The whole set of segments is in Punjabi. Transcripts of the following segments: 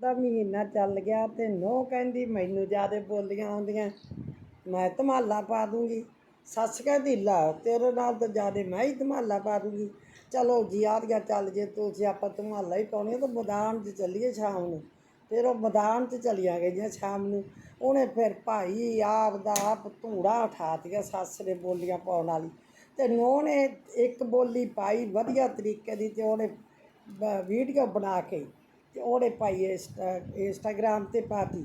ਦਾ ਮਹੀਨਾ ਚੱਲ ਗਿਆ ਤੇ ਨੋ ਕਹਿੰਦੀ ਮੈਨੂੰ ਜਿਆਦੇ ਬੋਲੀਆਂ ਆਉਂਦੀਆਂ। ਮੈਂ ਧਮਾਲਾ ਪਾ ਦੂੰਗੀ। ਸੱਸ ਕਹਿੰਦੀ, ਲਾ ਤੇਰੇ ਨਾਲ ਤਾਂ ਜਿਆਦੇ ਮੈਂ ਹੀ ਧਮਾਲਾ ਪਾ ਦੂੰਗੀ। ਚਲੋ ਜੀ ਆ ਗਿਆ ਚੱਲ ਜੇ ਤੁਸੀਂ, ਆਪਾਂ ਧਮਾਲਾ ਹੀ ਪਾਉਣੀ ਤਾਂ ਮੈਦਾਨ 'ਚ ਚੱਲੀਏ ਸ਼ਾਮ ਨੂੰ। ਫਿਰ ਉਹ ਮੈਦਾਨ 'ਚ ਚਲੀਆਂ ਗਈਆਂ ਸ਼ਾਮ ਨੂੰ। ਉਹਨੇ ਫਿਰ ਭਾਈ ਆਪ ਦਾ ਆਪ ਧੂੜਾ ਉਠਾ ਦਿੱਤਾ ਸੱਸ ਨੇ ਬੋਲੀਆਂ ਪਾਉਣ ਵਾਲੀ। ਤੇ ਨੂੰਹ ਨੇ ਇੱਕ ਬੋਲੀ ਪਾਈ ਵਧੀਆ ਤਰੀਕੇ ਦੀ ਤੇ ਉਹਨੇ ਵੀਡੀਓ ਬਣਾ ਕੇ ਤੇ ਉਹਨੇ ਪਾਈ ਇੰਸਟਾ, ਇੰਸਟਾਗ੍ਰਾਮ ਤੇ ਪਾਤੀ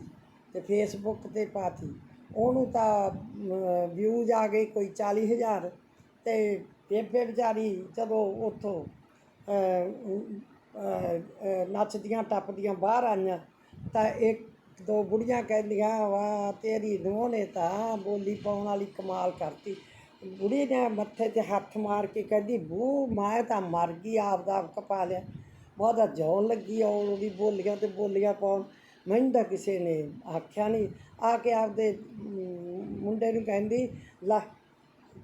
ਤੇ ਫੇਸਬੁੱਕ ਤੇ ਪਾਤੀ ਉਹਨੂੰ ਤਾਂ ਵਿਊਜ਼ ਆ ਗਏ ਕੋਈ 40000 ਤੇ ਬੇਬੇ ਵਿਚਾਰੀ ਜਦੋਂ ਉੱਥੋਂ ਨੱਚਦੀਆਂ ਟੱਪਦੀਆਂ ਬਾਹਰ ਆਈਆਂ ਤਾਂ ਇੱਕ ਦੋ ਬੁੜੀਆਂ ਕਹਿੰਦੀਆਂ, ਵਾਹ, ਤੇਰੀ ਨੂੰਹ ਨੇ ਤਾਂ ਬੋਲੀ ਪਾਉਣ ਵਾਲੀ ਕਮਾਲ ਕਰਤੀ। ਬੁੜੀ ਨੇ ਮੱਥੇ ਤੇ ਹੱਥ ਮਾਰ ਕੇ ਕਹਿੰਦੀ ਬੂ ਮੈਂ ਤਾਂ ਮਰ ਗਈ, ਆਪ ਦਾ ਕਪਾ ਲਿਆ। ਬਹੁਤਾ ਜੌਨ ਲੱਗੀ ਆਉਣ ਉਹਦੀ ਬੋਲੀਆਂ ਤੇ ਬੋਲੀਆਂ ਪਾਉਣ। ਮੈਨੂੰ ਤਾਂ ਕਿਸੇ ਨੇ ਆਖਿਆ ਨਹੀਂ ਆ ਕੇ ਆਪਦੇ ਮੁੰਡੇ ਨੂੰ ਕਹਿੰਦੀ, ਲੈ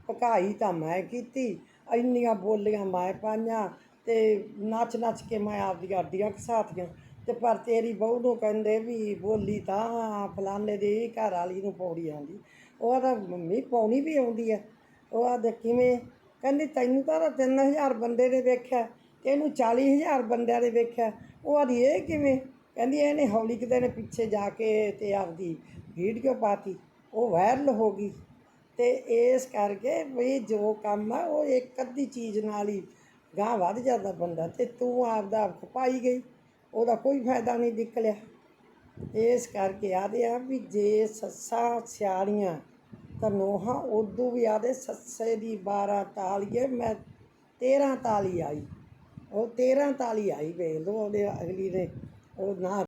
ਪਕਾਈ ਤਾਂ ਮੈਂ ਕੀਤੀ, ਇੰਨੀਆਂ ਬੋਲੀਆਂ ਮੈਂ ਪਾਈਆਂ ਤੇ ਨੱਚ ਨੱਚ ਕੇ ਮੈਂ ਆਪਦੀਆਂ ਅੱਡੀਆਂ ਘਸਾਤੀਆਂ ਤੇ ਪਰ ਤੇਰੀ ਬਹੂ ਨੂੰ ਕਹਿੰਦੇ ਵੀ ਬੋਲੀ ਤਾਂ ਫਲਾਣੇ ਦੀ ਘਰ ਵਾਲੀ ਨੂੰ ਪੌੜੀ ਆਉਂਦੀ। ਉਹ ਤਾਂ ਮੰਮੀ ਪਾਉਣੀ ਵੀ ਆਉਂਦੀ ਹੈ ਉਹ ਆ ਕਿਵੇਂ? ਕਹਿੰਦੀ, ਤੈਨੂੰ ਤਾਂ 3000 ਬੰਦੇ ਨੇ ਵੇਖਿਆ। ਤੇ ਇਹਨੂੰ 40000 ਬੰਦਿਆਂ ਦੇ ਵੇਖਿਆ। ਉਹ ਆਦੀ ਇਹ ਕਿਵੇਂ? ਕਹਿੰਦੀ, ਇਹਨੇ ਹੌਲੀ ਕਿਤੇ ਨੇ ਪਿੱਛੇ ਜਾ ਕੇ ਤੇ ਆਪਦੀ ਵੀਡੀਓ ਪਾਤੀ। ਉਹ ਵਾਇਰਲ ਹੋ ਗਈ ਤੇ ਇਸ ਕਰਕੇ ਵੀ ਜੋ ਕੰਮ ਆ, ਉਹ ਇੱਕ ਅੱਧੀ ਚੀਜ਼ ਨਾਲ ਹੀ ਗਾਂ ਵੱਧ ਜਾਂਦਾ ਬੰਦਾ ਤੇ ਤੂੰ ਆਪਦਾ ਖਪਾਈ ਗਈ। ਉਹਦਾ ਕੋਈ ਫਾਇਦਾ ਨਹੀਂ ਨਿਕਲਿਆ। ਇਸ ਕਰਕੇ ਆਦੇ ਆ ਵੀ ਜੇ ਸੱਸਾਂ ਸਿਆਣੀਆਂ ਤਾਂ ਨੋਹਾਂ ਉਦੋਂ ਵੀ ਆਦੇ ਸੱਸੇ ਦੀ 12 ਤਾਲੀਏ, ਮੈਂ 13 ਤਾਲੀ ਆਈ। ਉਹ 13 ਤਾਲੀ ਆਈ ਵੇਖ ਲਓ ਉਹਦੇ ਅਗਲੀ ਨੇ ਉਹ ਨਾ